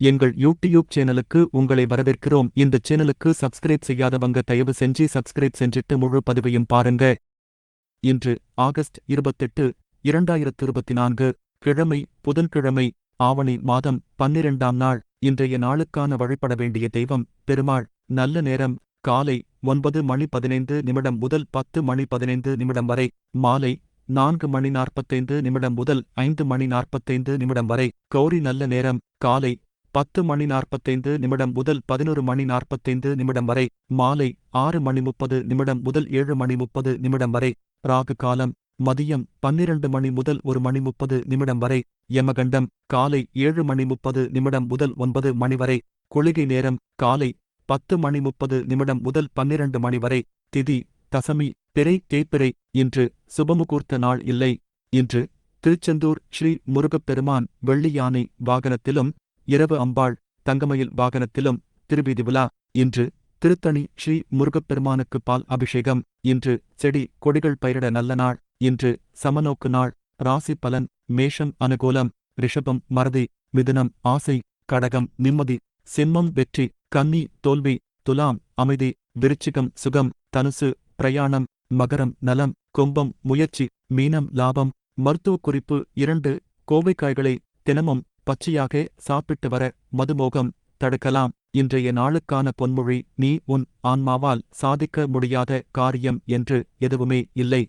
எங்கள் யூடியூப் சேனலுக்கு உங்களை வரவேற்கிறோம். இந்த சேனலுக்கு சப்ஸ்கிரைப் செய்யாதவங்க தயவு செஞ்சு சப்ஸ்கிரைப் செஞ்சிட்டு முழு பதிவையும் பாருங்க. இன்று ஆகஸ்ட் இருபத்தெட்டு இரண்டாயிரத்து இருபத்தி நான்கு கிழமை புதன்கிழமை ஆவணி மாதம் பன்னிரெண்டாம் நாள். இன்றைய நாளுக்கான வழிபட வேண்டிய தெய்வம் பெருமாள். நல்ல நேரம் காலை ஒன்பது மணி பதினைந்து நிமிடம் முதல் பத்து மணி பதினைந்து நிமிடம் வரை மாலை நான்கு மணி நாற்பத்தைந்து நிமிடம் முதல் ஐந்து மணி நாற்பத்தைந்து நிமிடம் வரை. கௌரி நல்ல நேரம் காலை பத்து மணி நாற்பத்தைந்து நிமிடம் முதல் பதினொரு மணி நாற்பத்தைந்து நிமிடம் வரை மாலை ஆறு மணி முப்பது நிமிடம் முதல் ஏழு மணி முப்பது நிமிடம் வரை ராகு காலம் மதியம் பன்னிரண்டு மணி முதல் ஒரு மணி முப்பது நிமிடம் வரை யமகண்டம் காலை ஏழு மணி முப்பது நிமிடம் முதல் ஒன்பது மணி வரை குளிகை நேரம் காலை பத்து மணி முப்பது நிமிடம் முதல் பன்னிரண்டு மணி வரை திதி தசமி பிறை தேய்பிறை இன்று சுபமுகூர்த்த நாள் இல்லை இன்று திருச்செந்தூர் ஸ்ரீ முருகப்பெருமான் வெள்ளி யானை வாகனத்திலும் இரவு அம்பாள் தங்கமயில் வாகனத்திலும் திருவீதி விழா. இன்று திருத்தணி ஸ்ரீ முருகப்பெருமானுக்கு பால் அபிஷேகம். இன்று செடி கொடிகள் பயிரிட நல்ல நாள். இன்று சமநோக்கு நாள். ராசி பலன் மேஷம் அனுகூலம் ரிஷபம் மறதி மிதுனம் ஆசை கடகம் நிம்மதி சிம்மம் வெற்றி கன்னி தோல்வி துலாம் அமைதி விருச்சிகம் சுகம் தனுசு பிரயாணம் மகரம் நலம் கும்பம் முயற்சி மீனம் லாபம் மருத்துவ குறிப்பு இரண்டு கோவைக்காய்களை தினமும் பச்சையாக சாப்பிட்டு வர மதுமோகம் தடுக்கலாம். இன்றைய நாளுக்கான பொன்மொழி நீ உன் ஆன்மாவால் சாதிக்க முடியாத காரியம் என்று எதுவுமே இல்லை.